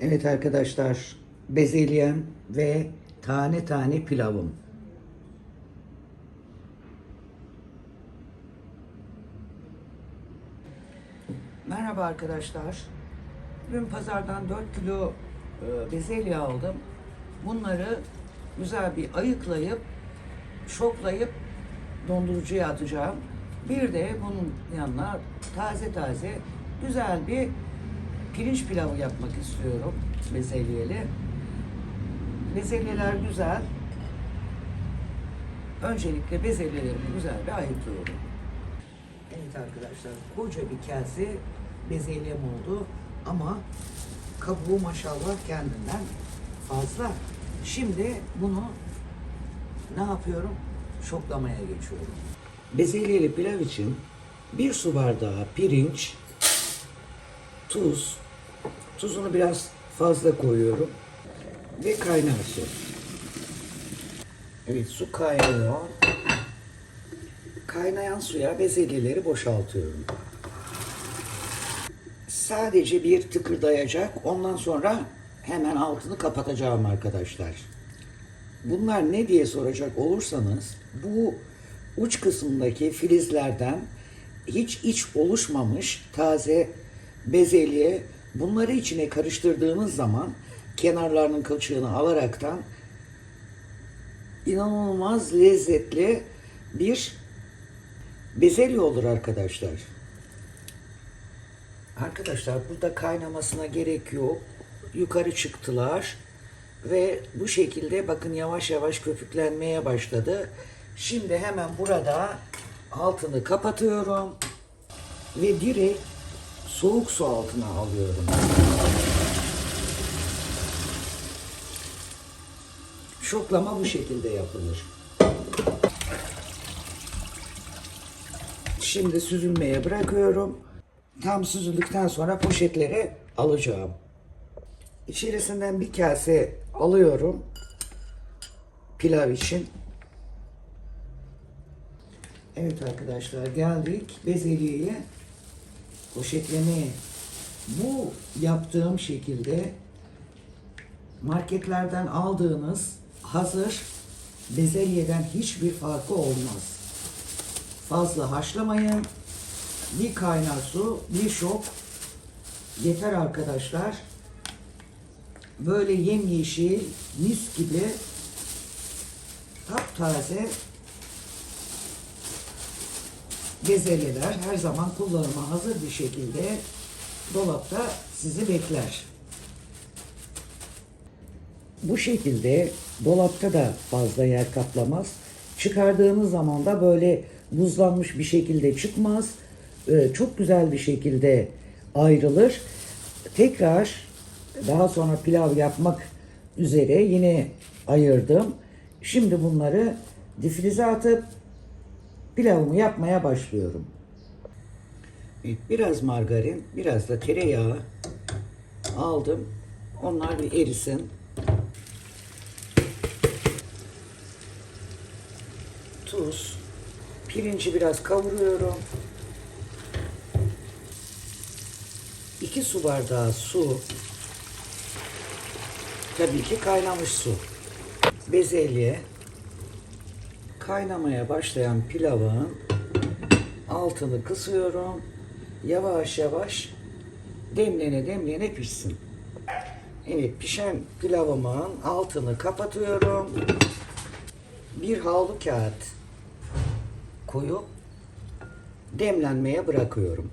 Evet arkadaşlar, bezelyem ve tane tane pilavım. Merhaba arkadaşlar. Dün pazardan 4 kilo e, bezelye aldım. Bunları güzel bir ayıklayıp, şoklayıp dondurucuya atacağım. Bir de bunun yanına taze taze güzel bir pirinç pilavı yapmak istiyorum bezelyeli. Bezelyeler güzel. Öncelikle bezelyelerimi güzel bir ayıklıyorum. Evet arkadaşlar koca bir kase bezelyem oldu ama kabuğu maşallah kendinden fazla. Şimdi bunu ne yapıyorum? Şoklamaya geçiyorum. Bezelyeli pilav için bir su bardağı pirinç, tuz, tuzunu biraz fazla koyuyorum ve kaynar su. Evet su kaynıyor. Kaynayan suya bezelyeleri boşaltıyorum. Sadece bir tıkırdayacak. Ondan sonra hemen altını kapatacağım arkadaşlar. Bunlar ne diye soracak olursanız bu uç kısmındaki filizlerden hiç iç oluşmamış taze bezelye bunları içine karıştırdığınız zaman kenarlarının kılçığını alaraktan inanılmaz lezzetli bir bezelye olur arkadaşlar. Arkadaşlar burada kaynamasına gerek yok. Yukarı çıktılar ve bu şekilde bakın yavaş yavaş köpüklenmeye başladı. Şimdi hemen burada altını kapatıyorum ve direkt soğuk su altına alıyorum. Şoklama bu şekilde yapılır. Şimdi süzülmeye bırakıyorum. Tam süzüldükten sonra poşetlere alacağım. İçerisinden bir kase alıyorum. Pilav için. Evet arkadaşlar geldik bezelyeye poşetlemeye. Bu yaptığım şekilde marketlerden aldığınız hazır bezelyeden hiçbir farkı olmaz. Fazla haşlamayın. Bir kaynar su, bir şok yeter arkadaşlar. Böyle yemyeşil, mis gibi taptaze bezelyeler her zaman kullanıma hazır bir şekilde dolapta sizi bekler. Bu şekilde dolapta da fazla yer kaplamaz. Çıkardığınız zaman da böyle buzlanmış bir şekilde çıkmaz. Ee, çok güzel bir şekilde ayrılır. Tekrar daha sonra pilav yapmak üzere yine ayırdım. Şimdi bunları difrize atıp pilavımı yapmaya başlıyorum. Biraz margarin, biraz da tereyağı aldım. Onlar bir erisin. Tuz. Pirinci biraz kavuruyorum. 2 su bardağı su. Tabii ki kaynamış su. Bezelye. Kaynamaya başlayan pilavın altını kısıyorum. Yavaş yavaş demlene demlene pişsin. Evet pişen pilavımın altını kapatıyorum. Bir havlu kağıt koyup demlenmeye bırakıyorum.